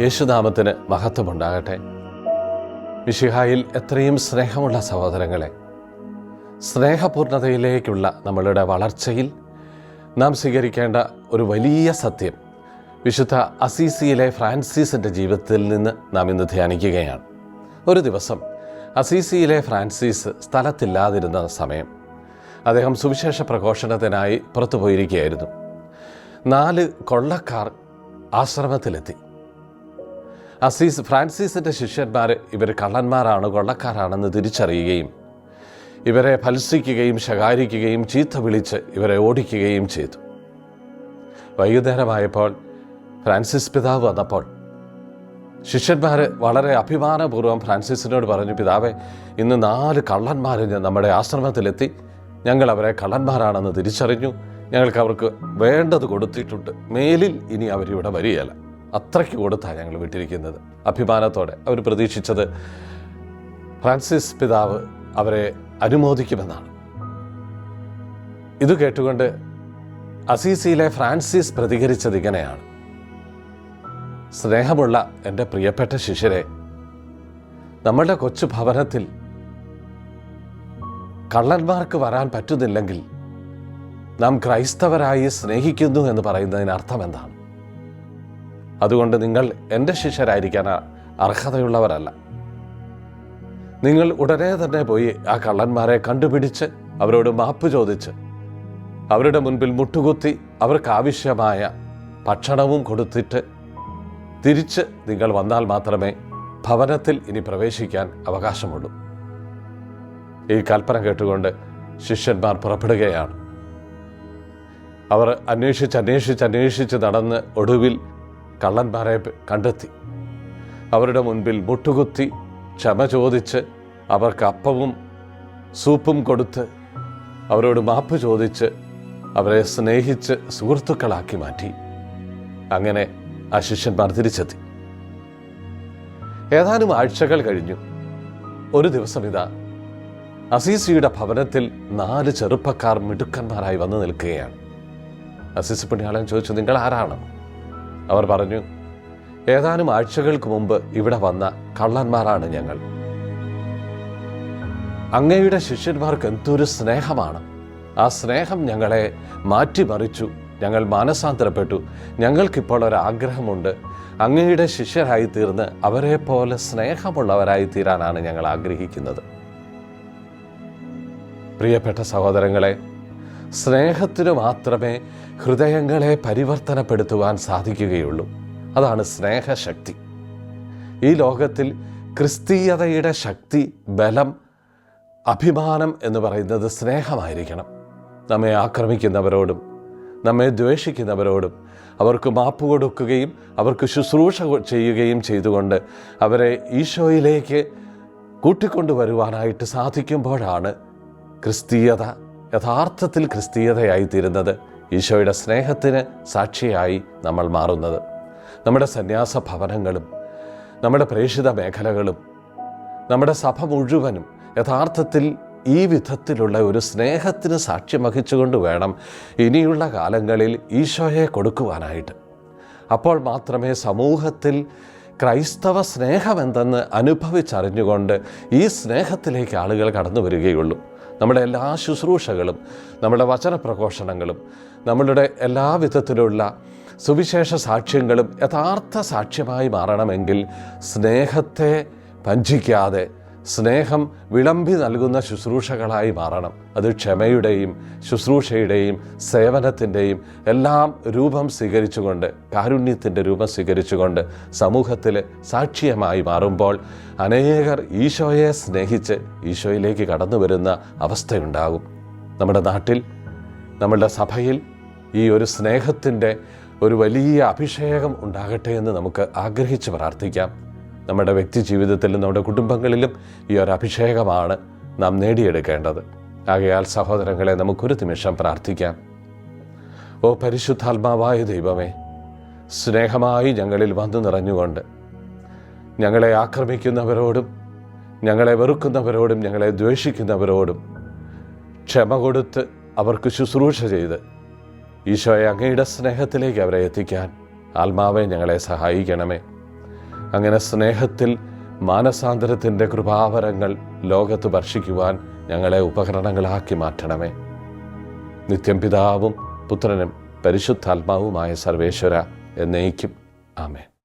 യേശുനാമത്തിന് മഹത്വമുണ്ടാകട്ടെ. മിഷിഹായിൽ എത്രയും സ്നേഹമുള്ള സഹോദരങ്ങളെ സ്നേഹപൂർണതയിലേക്കുള്ള നമ്മളുടെ വളർച്ചയിൽ നാം സ്വീകരിക്കേണ്ട ഒരു വലിയ സത്യം വിശുദ്ധ അസീസിയിലെ ഫ്രാൻസിസിന്റെ ജീവിതത്തിൽ നിന്ന് നാം ഇന്ന് ധ്യാനിക്കുകയാണ്. ഒരു ദിവസം അസീസിയിലെ ഫ്രാൻസിസ് സ്ഥലത്തില്ലാതിരുന്ന സമയം അദ്ദേഹം സുവിശേഷ പ്രഘോഷണത്തിനായി പുറത്തു പോയിരിക്കുകയായിരുന്നു നാല് കൊള്ളക്കാർ ആശ്രമത്തിലെത്തി. അസീസ് ഫ്രാൻസിസിന്റെ ശിഷ്യന്മാർ ഇവർ കള്ളന്മാരാണ് കൊള്ളക്കാരാണെന്ന് തിരിച്ചറിയുകയും ഇവരെ ഫത്സിക്കുകയും ശകാരിക്കുകയും ചീത്ത വിളിച്ച് ഇവരെ ഓടിക്കുകയും ചെയ്തു. വൈകുന്നേരമായപ്പോൾ ഫ്രാൻസിസ് പിതാവ് വന്നപ്പോൾ ശിഷ്യന്മാർ വളരെ അഭിമാനപൂർവം ഫ്രാൻസിസിനോട് പറഞ്ഞു പിതാവെ ഇന്ന് നാല് കള്ളന്മാർ നമ്മുടെ ആശ്രമത്തിലെത്തി. ഞങ്ങൾ അവരെ കള്ളന്മാരാണെന്ന് തിരിച്ചറിഞ്ഞു. ഞങ്ങൾക്ക് അവർക്ക് വേണ്ടത് കൊടുത്തിട്ടുണ്ട്. മേലിൽ ഇനി അവരിവിടെ വരികയല്ല. അത്രയ്ക്ക് കൊടുത്താണ് ഞങ്ങൾ വിട്ടിരിക്കുന്നത്. അഭിമാനത്തോടെ അവർ പ്രതീക്ഷിച്ചത് ഫ്രാൻസിസ് പിതാവ് അവരെ അനുമോദിക്കുമെന്നാണ്. ഇത് കേട്ടുകൊണ്ട് അസീസിയിലെ ഫ്രാൻസിസ് പ്രതികരിച്ചത് ഇങ്ങനെയാണ്. സ്നേഹമുള്ള എന്റെ പ്രിയപ്പെട്ട ശിഷ്യരെ നമ്മളുടെ കൊച്ചു ഭവനത്തിൽ കള്ളന്മാർക്ക് വരാൻ പറ്റുന്നില്ലെങ്കിൽ നാം ക്രൈസ്തവരായി സ്നേഹിക്കുന്നു എന്ന് പറയുന്നതിന് അർത്ഥം എന്താണ്? അതുകൊണ്ട് നിങ്ങൾ എന്റെ ശിഷ്യരായിരിക്കാൻ അർഹതയുള്ളവരല്ല. നിങ്ങൾ ഉടനെ തന്നെ പോയി ആ കള്ളന്മാരെ കണ്ടുപിടിച്ച് അവരോട് മാപ്പ് ചോദിച്ച് അവരുടെ മുൻപിൽ മുട്ടുകുത്തി അവർക്ക് ആവശ്യമായ ഭക്ഷണവും കൊടുത്തിട്ട് തിരിച്ച് നിങ്ങൾ വന്നാൽ മാത്രമേ ഭവനത്തിൽ ഇനി പ്രവേശിക്കാൻ അവകാശമുള്ളൂ. ഈ കൽപ്പന കേട്ടുകൊണ്ട് ശിഷ്യന്മാർ പുറപ്പെടുകയാണ്. അവർ അന്വേഷിച്ച് അന്വേഷിച്ച് അന്വേഷിച്ച് നടന്ന് ഒടുവിൽ കള്ളന്മാരെ കണ്ടെത്തി. അവരുടെ മുൻപിൽ മുട്ടുകുത്തി ക്ഷമ ചോദിച്ച് അവർക്ക് അപ്പവും സൂപ്പും കൊടുത്ത് അവരോട് മാപ്പ് ചോദിച്ച് അവരെ സ്നേഹിച്ച് സുഹൃത്തുക്കളാക്കി മാറ്റി. അങ്ങനെ ആ ശിഷ്യന്മാർ തിരിച്ചെത്തി. ഏതാനും ആഴ്ചകൾ കഴിഞ്ഞു. ഒരു ദിവസം ഇതാ അസീസിയുടെ ഭവനത്തിൽ നാല് ചെറുപ്പക്കാർ മിടുക്കന്മാരായി വന്നു നിൽക്കുകയാണ്. അസീസ് പണിയാളൻ ചോദിച്ചു നിങ്ങൾ ആരാണ് അവർ പറഞ്ഞു ഏതാനും ആഴ്ചകൾക്ക് മുമ്പ് ഇവിടെ വന്ന കള്ളന്മാരാണ് ഞങ്ങൾ. അങ്ങയുടെ ശിഷ്യന്മാർക്ക് എന്തൊരു സ്നേഹമാണ്. ആ സ്നേഹം ഞങ്ങളെ മാറ്റിമറിച്ചു ഞങ്ങൾ മാനസാന്തരപ്പെട്ടു. ഞങ്ങൾക്കിപ്പോൾ ഒരാഗ്രഹമുണ്ട്. അങ്ങയുടെ ശിഷ്യരായി തീർന്ന് അവരെ പോലെ സ്നേഹമുള്ളവരായി തീരാനാണ് ഞങ്ങൾ ആഗ്രഹിക്കുന്നത്. പ്രിയപ്പെട്ട സഹോദരങ്ങളെ സ്നേഹത്തിനു മാത്രമേ ഹൃദയങ്ങളെ പരിവർത്തനപ്പെടുത്തുവാൻ സാധിക്കുകയുള്ളൂ. അതാണ് സ്നേഹശക്തി. ഈ ലോകത്തിൽ ക്രിസ്തീയതയുടെ ശക്തി ബലം അഭിമാനം എന്ന് പറയുന്നത് സ്നേഹമായിരിക്കണം. നമ്മെ ആക്രമിക്കുന്നവരോടും നമ്മെ ദ്വേഷിക്കുന്നവരോടും അവർക്ക് മാപ്പ് കൊടുക്കുകയും അവർക്ക് ശുശ്രൂഷ ചെയ്യുകയും ചെയ്തുകൊണ്ട് അവരെ ഈശോയിലേക്ക് കൂട്ടിക്കൊണ്ടുവരുവാനായിട്ട് സാധിക്കുമ്പോഴാണ് ക്രിസ്തീയത. യഥാർത്ഥത്തിൽ ക്രിസ്തീയതയായി തീരുന്നത് ഈശോയുടെ സ്നേഹത്തിന് സാക്ഷിയായി നമ്മൾ മാറുന്നത്. നമ്മുടെ സന്യാസ ഭവനങ്ങളും നമ്മുടെ പ്രേഷിത മേഖലകളും നമ്മുടെ സഭ മുഴുവനും യഥാർത്ഥത്തിൽ ഈ വിധത്തിലുള്ള ഒരു സ്നേഹത്തിന് സാക്ഷ്യം വഹിച്ചുകൊണ്ട് വേണം ഇനിയുള്ള കാലങ്ങളിൽ ഈശോയെ കൊടുക്കുവാനായിട്ട്. അപ്പോൾ മാത്രമേ സമൂഹത്തിൽ ക്രൈസ്തവ സ്നേഹമെന്തെന്ന് അനുഭവിച്ചറിഞ്ഞുകൊണ്ട് ഈ സ്നേഹത്തിലേക്ക് ആളുകൾ കടന്നു വരികയുള്ളൂ. നമ്മുടെ എല്ലാ ശുശ്രൂഷകളും നമ്മുടെ വചനപ്രഘോഷണങ്ങളും നമ്മളുടെ എല്ലാ വിധത്തിലുള്ള സുവിശേഷ സാക്ഷ്യങ്ങളും യഥാർത്ഥ സാക്ഷ്യമായി മാറണമെങ്കിൽ സ്നേഹത്തെ വഞ്ചിക്കാതെ സ്നേഹം വിളമ്പി നൽകുന്ന ശുശ്രൂഷകളായി മാറണം. അത് ക്ഷമയുടെയും ശുശ്രൂഷയുടെയും സേവനത്തിന്റെയും എല്ലാം രൂപം സ്വീകരിച്ചുകൊണ്ട് കാരുണ്യത്തിന്റെ രൂപം സ്വീകരിച്ചുകൊണ്ട് സമൂഹത്തിൽ സാക്ഷ്യമായി മാറുമ്പോൾ അനേകർ ഈശോയെ സ്നേഹിച്ച് ഈശോയിലേക്ക് കടന്നു വരുന്ന അവസ്ഥയുണ്ടാകും. നമ്മുടെ നാട്ടിൽ നമ്മളുടെ സഭയിൽ ഈ ഒരു സ്നേഹത്തിന്റെ ഒരു വലിയ അഭിഷേകം ഉണ്ടാകട്ടെ എന്ന് നമുക്ക് ആഗ്രഹിച്ച് പ്രാർത്ഥിക്കാം. നമ്മുടെ വ്യക്തി ജീവിതത്തിലും നമ്മുടെ കുടുംബങ്ങളിലും ഈ ഒരു അഭിഷേകമാണ് നാം നേടിയെടുക്കേണ്ടത്. ആകയാൽ സഹോദരങ്ങളെ നമുക്കൊരു നിമിഷം പ്രാർത്ഥിക്കാം. ഓ പരിശുദ്ധാത്മാവായ ദൈവമേ സ്നേഹമായി ഞങ്ങളിൽ വന്നു നിറഞ്ഞുകൊണ്ട് ഞങ്ങളെ ആക്രമിക്കുന്നവരോടും ഞങ്ങളെ വെറുക്കുന്നവരോടും ഞങ്ങളെ ദ്വേഷിക്കുന്നവരോടും ക്ഷമ കൊടുത്ത് അവർക്ക് ശുശ്രൂഷ ചെയ്ത് ഈശോയെ അങ്ങയുടെ സ്നേഹത്തിലേക്ക് അവരെ എത്തിക്കാൻ ആത്മാവെ ഞങ്ങളെ സഹായിക്കണമേ. അങ്ങനെ സ്നേഹത്തിൽ മാനസാന്തരത്തിന്റെ കൃപാവരങ്ങൾ ലോകത്ത് വർഷിക്കുവാൻ ഞങ്ങളെ ഉപകരണങ്ങളാക്കി മാറ്റണമേ. നിത്യം പിതാവും പുത്രനും പരിശുദ്ധാത്മാവുമായ സർവേശ്വര എന്നേക്കും. ആമേൻ.